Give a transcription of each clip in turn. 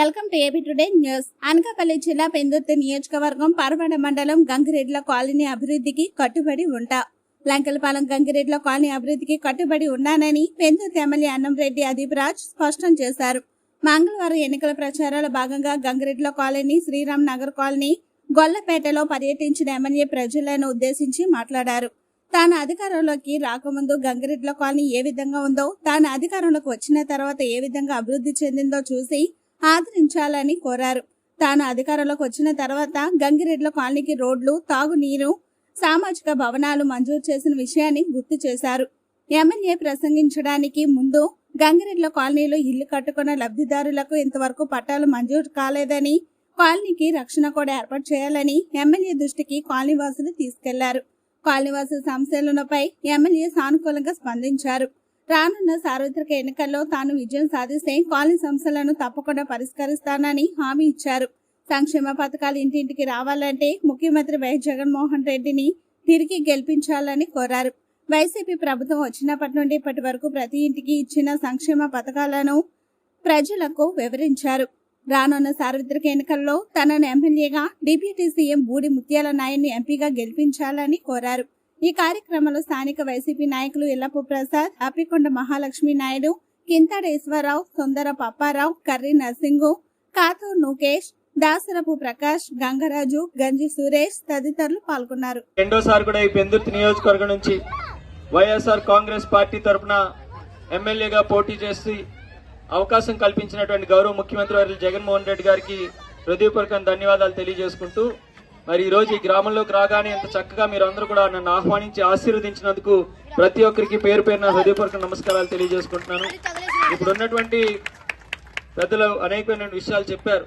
Welcome to AB today news. Anakapalli జిల్లా పెందుర్తి నియోజకవర్గం పరమడ మండలం గంగిరెడ్ల కాలనీ అభివృద్ధికి కట్టుబడి ఉంటా. లంకలపాలెం గంగిరెడ్ల కాలనీ అభివృద్ధికి కట్టుబడి ఉన్నానని పెందుర్తి ఎమ్మెల్యే అన్నంరెడ్డి అదీప్రాజ్ స్పష్టం చేశారు. మంగళవారం ఎన్నికల ప్రచారాల భాగంగా గంగిరెడ్ల కాలనీ శ్రీరామ్ నగర్ కాలనీ గొల్లపేటలో పర్యటించిన ఎమ్మెల్యే ప్రజలను ఉద్దేశించి మాట్లాడారు. తాను అధికారంలోకి రాకముందు గంగిరెడ్ల కాలనీ ఏ విధంగా ఉందో తాను అధికారంలోకి వచ్చిన తర్వాత ఏ విధంగా అభివృద్ధి చెందిందో చూసి ఆదరించాలని కోరారు. తాను అధికారంలోకి వచ్చిన తర్వాత గంగిరెడ్ల కాలనీకి రోడ్లు తాగునీరు సామాజిక భవనాలు మంజూరు చేసిన విషయాన్ని గుర్తు చేశారు. ఎమ్మెల్యే ప్రసంగించడానికి ముందు గంగిరెడ్ల కాలనీలో ఇల్లు కట్టుకున్న లబ్ధిదారులకు ఇంతవరకు పట్టాలు మంజూరు కాలేదని కాలనీకి రక్షణ కూడా ఏర్పాటు చేయాలని ఎమ్మెల్యే దృష్టికి కాలనీవాసులు తీసుకెళ్ళారు. కాలనీవాసుల సమస్యలపై ఎమ్మెల్యే సానుకూలంగా స్పందించారు. రానున్న సార్వత్రిక ఎన్నికల్లో తాను విజయం సాధిస్తే కాలనీ సమస్యలను తప్పకుండా పరిష్కరిస్తానని హామీ ఇచ్చారు. సంక్షేమ పథకాలు ఇంటింటికి రావాలంటే ముఖ్యమంత్రి వైఎస్ జగన్మోహన్ రెడ్డిని తిరిగి గెలిపించాలని కోరారు. వైసీపీ ప్రభుత్వం వచ్చినప్పటి నుండి ఇప్పటి వరకు ప్రతి ఇంటికి ఇచ్చిన సంక్షేమ పథకాలను ప్రజలకు వివరించారు. రానున్న సార్వత్రిక ఎన్నికల్లో తనను ఎమ్మెల్యేగా డిప్యూటీ సీఎం బూడి ముత్యాల నాయన్ని ఎంపీగా గెలిపించాలని కోరారు. ఈ కార్యక్రమంలో స్థానిక వైసీపీ నాయకులు ఇల్లపు ప్రసాద్ అప్పికొండ మహాలక్ష్మి నాయుడు కింతాడేశ్వరరావు సుందర పప్పారావు కర్రీ నర్సింగు కాతూర్ నుకేష్ దాసరపు ప్రకాష్ గంగరాజు గంజి సురేష్ తదితరులు పాల్గొన్నారు. రెండోసారి కూడా ఈ పెందుర్తి నియోజకవర్గం నుంచి వైఎస్ఆర్ కాంగ్రెస్ పార్టీ తరఫున ఎమ్మెల్యేగా పోటీ చేసి అవకాశం కల్పించినటువంటి గౌరవ ముఖ్యమంత్రి వారి జగన్మోహన్ రెడ్డి గారికి హృదయపూర్వక ధన్యవాదాలు తెలియజేసుకుంటూ మరి ఈ రోజు ఈ గ్రామంలోకి రాగానే ఎంత చక్కగా మీరు అందరూ కూడా నన్ను ఆహ్వానించి ఆశీర్వదించినందుకు ప్రతి ఒక్కరికి పేరు పేరున హృదయపూర్వక నమస్కారాలు తెలియజేసుకుంటున్నాను. ఇప్పుడు ఉన్నటువంటి పెద్దలు అనేకమైన విషయాలు చెప్పారు.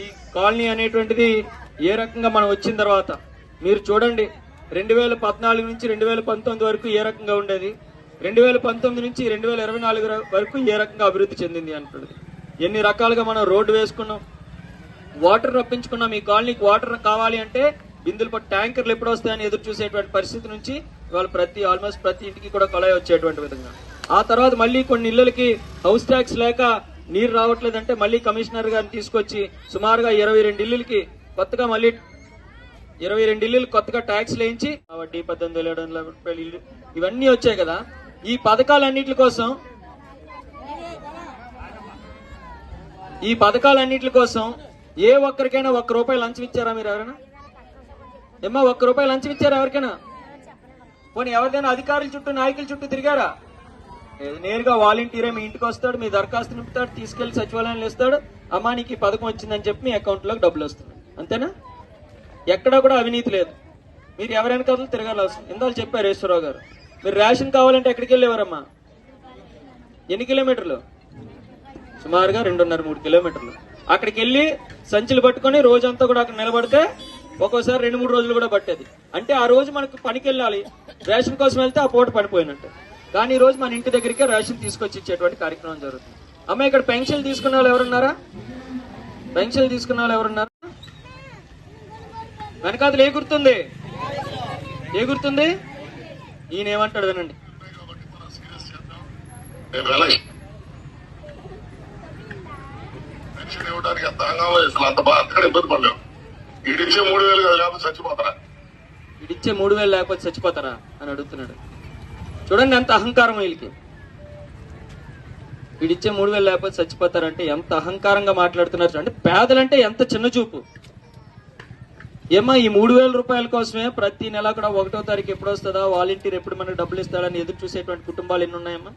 ఈ కాలనీ అనేటువంటిది ఏ రకంగా మనం వచ్చిన తర్వాత మీరు చూడండి రెండు వేల పద్నాలుగు నుంచి రెండు వేల పంతొమ్మిది వరకు ఏ రకంగా ఉండేది? రెండు వేల పంతొమ్మిది నుంచి రెండు వేల ఇరవై నాలుగు వరకు ఏ రకంగా అభివృద్ధి చెందింది అంటున్నది. ఎన్ని రకాలుగా మనం రోడ్డు వేసుకున్నాం వాటర్ రప్పించుకున్నాం. ఈ కాలనీకి వాటర్ కావాలి అంటే బిందులు పట్టు ట్యాంకర్లు ఎప్పుడు వస్తాయని ఎదురు చూసేటువంటి పరిస్థితి నుంచి ఇవాళ ప్రతి ఆల్మోస్ట్ ప్రతి ఇంటికి కూడా కొలాయి వచ్చేటువంటి విధంగా. ఆ తర్వాత మళ్ళీ కొన్ని ఇళ్ళకి హౌస్ ట్యాక్స్ లేక నీరు రావట్లేదంటే మళ్ళీ కమిషనర్ గారిని తీసుకొచ్చి సుమారుగా ఇరవై రెండు ఇల్లులకి కొత్తగా మళ్ళీ ఇరవై రెండు ఇల్లులు కొత్తగా ట్యాక్స్ వేయించి వడ్డీ పద్దెనిమిది వేల ఏడు వందల రూపాయలు ఇల్లు ఇవన్నీ వచ్చాయి కదా. ఈ పథకాలన్నిటి కోసం ఈ పథకాలన్నిటి కోసం ఏ ఒక్కరికైనా ఒక్క రూపాయి లంచం ఇచ్చారా మీరు ఎవరైనా? ఏమ్మా ఒక్క రూపాయి లంచం ఇచ్చారా ఎవరికైనా? పోనీ ఎవరిదైనా అధికారుల చుట్టూ నాయకుల చుట్టూ తిరిగారా? నేరుగా వాలంటీరే మీ ఇంటికి వస్తాడు మీ దరఖాస్తు నింపుతాడు తీసుకెళ్ళి సచివాలయంలో ఇస్తాడు అమ్మా నీకు పథకం వచ్చిందని చెప్పి మీ అకౌంట్లోకి డబ్బులు వస్తున్నాయి. అంతేనా? ఎక్కడా కూడా అవినీతి లేదు. మీరు ఎవరైనా కథలు తిరగాలి ఇందాక చెప్పారు ఈశ్వరరావు గారు. మీరు రేషన్ కావాలంటే ఎక్కడికి వెళ్ళేవారమ్మా? ఎన్ని కిలోమీటర్లు? సుమారుగా రెండున్నర మూడు కిలోమీటర్లు. అక్కడికి వెళ్ళి సంచులు పట్టుకొని రోజంతా కూడా అక్కడ నిలబడితే ఒక్కోసారి రెండు మూడు రోజులు కూడా పట్టేది. అంటే ఆ రోజు మనకు పనికి వెళ్ళాలి రేషన్ కోసం వెళ్తే ఆ పూట పడిపోయినట్టు. కానీ ఈ రోజు మన ఇంటి దగ్గరికే రేషన్ తీసుకొచ్చి ఇచ్చేటువంటి కార్యక్రమం జరుగుతుంది. అమ్మ ఇక్కడ పెన్షన్లు తీసుకున్న వాళ్ళు ఎవరున్నారా? పెన్షన్లు తీసుకున్న వాళ్ళు ఎవరున్నారా? వెనకాతలు ఏ గుర్తుంది? ఏ గుర్తుంది? ఈయన ఏమంటాడు వినండి నేను ఎలక్షన్ పెన్షన్ ఇవ్వడానికి ఎంత హంగామా చేసిన అంత బాగా ఇబ్బంది పడలేము ఇడిచ్చే మూడు వేలు కదా లేకపోతే చచ్చిపోతారా? ఇడిచ్చే మూడు వేలు లేకపోతే చచ్చిపోతారా అని అడుగుతున్నాడు. చూడండి ఎంత అహంకారం వీళ్ళకి. వీడిచ్చే మూడు వేలు లేకపోతే చచ్చిపోతారంటే ఎంత అహంకారంగా మాట్లాడుతున్నారు అంటే పేదలంటే ఎంత చిన్న చూపు. ఏమో ఈ మూడు వేల రూపాయల కోసమే ప్రతి నెల కూడా ఒకటో తారీఖు ఎప్పుడు వస్తుందా? వాలంటీర్ ఎప్పుడు మనకు డబ్బులు ఇస్తాడని ఎదురు చూసేటువంటి కుటుంబాలు ఎన్ని ఉన్నాయమ్మా?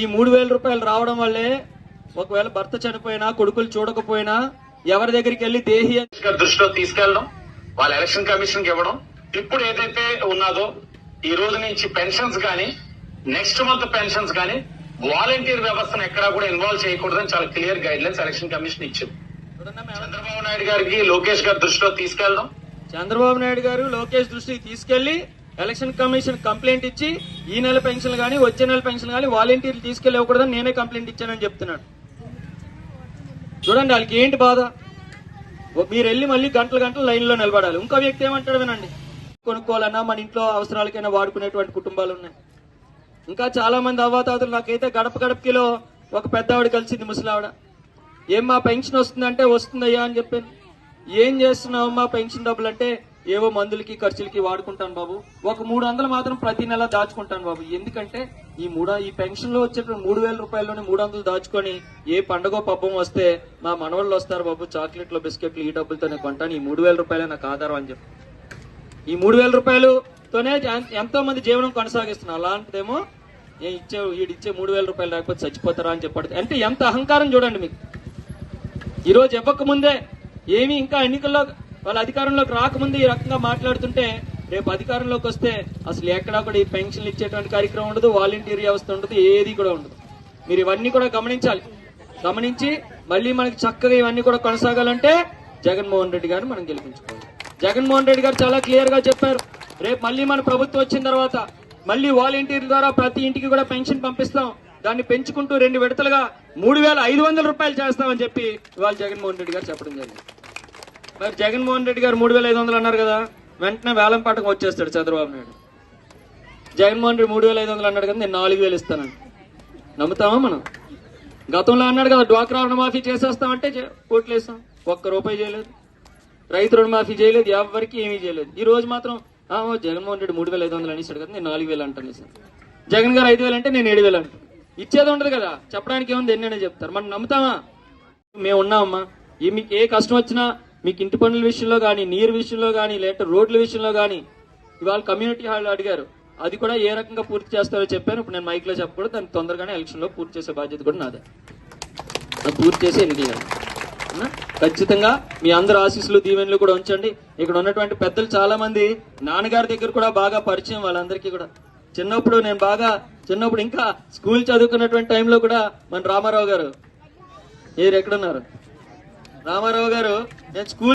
ఈ మూడు వేల రూపాయలు రావడం వల్లే ఒకవేళ భర్త చనిపోయినా కొడుకులు చూడకపోయినా ఎవరి దగ్గరికి వెళ్ళి దేహి దృష్టిలో తీసుకెళ్ళడం వాళ్ళ ఎలక్షన్ కమిషన్కి ఇవ్వడం. ఇప్పుడు ఏదైతే ఉన్నదో ఈ రోజు నుంచి పెన్షన్స్ కానీ నెక్స్ట్ మంత్ పెన్షన్స్ కానీ వాలంటీర్ వ్యవస్థను ఎక్కడా కూడా ఇన్వాల్వ్ చేయకూడదని చాలా clear guidelines election commission Chandrababu. Chandrababu Naidu గారికి లోకేష్ గారి దృష్టిలో తీసుకెళ్ళడం. చంద్రబాబు నాయుడు గారు లోకేష్ దృష్టికి తీసుకెళ్ళి ఎలక్షన్ కమిషన్ కంప్లైంట్ ఇచ్చి ఈ నెల పెన్షన్ గానీ వచ్చే నెల పెన్షన్ గానీ వాలంటీర్లు తీసుకెళ్ళి ఇవ్వకూడదని నేనే కంప్లైంట్ ఇచ్చానని చెప్తున్నాడు. చూడండి వాళ్ళకి ఏంటి బాధ? మీరు వెళ్ళి మళ్ళీ గంటల గంటలు లైన్లో నిలబడాలి. ఇంకో వ్యక్తి ఏమంటాడు వినండి. కొనుక్కోవాలన్నా మన ఇంట్లో అవసరాలకైనా వాడుకునేటువంటి కుటుంబాలు ఉన్నాయి. ఇంకా చాలా మంది అవ్వాతాతలు నాకైతే గడప గడపకిలో ఒక పెద్ద ఆవిడ కలిసింది ముసలావిడ. ఏం మా పెన్షన్ వస్తుందంటే వస్తుందయ్యా అని చెప్పాను. ఏం చేస్తున్నావు మా పెన్షన్ డబ్బులు అంటే ఏవో మందులకి ఖర్చులకి వాడుకుంటాను బాబు. ఒక మూడు వందలు మాత్రం ప్రతి నెల దాచుకుంటాను బాబు. ఎందుకంటే ఈ మూడ ఈ పెన్షన్లో వచ్చేటువంటి మూడు వేల రూపాయల్లోనే మూడు వందలు దాచుకొని ఏ పండగో పబ్బం వస్తే మా మనవాళ్ళు వస్తారు బాబు చాక్లెట్లు బిస్కెట్లు ఈ డబ్బులతోనే కొంటాను. ఈ మూడు వేల రూపాయలే నాకు ఆధారం అని చెప్పి. ఈ మూడు వేల రూపాయలుతోనే ఎంతో మంది జీవనం కొనసాగిస్తున్నారు. అలాంటిదేమో నేను ఇచ్చే వీడిచ్చే మూడు వేల రూపాయలు లేకపోతే చచ్చిపోతారా అని చెప్పాడు. అంటే ఎంత అహంకారం చూడండి మీకు. ఈరోజు ఇవ్వకముందే ఏమి ఇంకా ఎన్నికల్లో వాళ్ళ అధికారంలోకి రాకముందు ఈ రకంగా మాట్లాడుతుంటే రేపు అధికారంలోకి వస్తే అసలు ఎక్కడా కూడా ఈ పెన్షన్లు ఇచ్చేటువంటి కార్యక్రమం ఉండదు వాలంటీర్ వ్యవస్థ ఉండదు ఏది కూడా ఉండదు. మీరు ఇవన్నీ కూడా గమనించాలి. గమనించి మళ్ళీ మనకి చక్కగా ఇవన్నీ కూడా కొనసాగాలంటే జగన్మోహన్ రెడ్డి గారిని మనం గెలిపించుకోవాలి. జగన్మోహన్ రెడ్డి గారు చాలా క్లియర్గా చెప్పారు. రేపు మళ్ళీ మన ప్రభుత్వం వచ్చిన తర్వాత మళ్ళీ వాలంటీర్ల ద్వారా ప్రతి ఇంటికి కూడా పెన్షన్ పంపిస్తాం. దాన్ని పెంచుకుంటూ రెండు విడతలుగా మూడు వేల ఐదు వందల రూపాయలు చేస్తామని చెప్పి ఇవాళ జగన్మోహన్ రెడ్డి గారు చెప్పడం జరిగింది. మరి జగన్మోహన్ రెడ్డి గారు మూడు వేల ఐదు వందలు అన్నారు కదా వెంటనే వేలం పాటకు వచ్చేస్తాడు చంద్రబాబు నాయుడు. జగన్మోహన్ రెడ్డి మూడు వేల ఐదు వందలు అన్నాడు కదా నేను నాలుగు వేలు ఇస్తానని. నమ్ముతామా మనం? గతంలో అన్నాడు కదా డ్వాక్రా రుణమాఫీ చేసేస్తామంటే చే- ఓట్లు వేస్తాం ఒక్క రూపాయి చేయలేదు. రైతు రుణమాఫీ చేయలేదు ఎవరికి ఏమీ చేయలేదు. ఈ రోజు మాత్రం జగన్మోహన్ రెడ్డి మూడు వేల ఐదు వందలు అనేసాడు కదా నేను నాలుగు వేలు అంటాను సార్. జగన్ గారు ఐదు వేలు అంటే నేను ఏడు వేలు అంటాను. ఇచ్చేది ఉండదు కదా చెప్పడానికి ఏముంది ఎన్నైనా చెప్తారు. మనం నమ్ముతామా? మేము ఉన్నామమ్మా. మీకు ఏ కష్టం వచ్చినా మీకు ఇంటి పనుల విషయంలో కానీ నీరు విషయంలో కానీ లేదంటే రోడ్ల విషయంలో కానీ ఇవాళ కమ్యూనిటీ హాల్ అడిగారు. అది కూడా ఏ రకంగా పూర్తి చేస్తారో చెప్పాను ఇప్పుడు నేను మైక్లో చెప్పకూడదు. దాన్ని తొందరగానే ఎలక్షన్లో పూర్తి చేసే బాధ్యత కూడా నాదే. అది పూర్తి చేసి ఎన్నికలు ఖచ్చితంగా మీ అందరు ఆశీస్సులు దీవెనలు కూడా ఉంచండి. ఇక్కడ ఉన్నటువంటి పెద్దలు చాలా మంది నాన్నగారి దగ్గర కూడా బాగా పరిచయం వాళ్ళందరికీ కూడా. చిన్నప్పుడు నేను బాగా చిన్నప్పుడు ఇంకా స్కూల్ చదువుకున్నటువంటి టైంలో కూడా మన రామారావు గారు. మీరు ఎక్కడున్నారు? రామారావు గారు నేను స్కూల్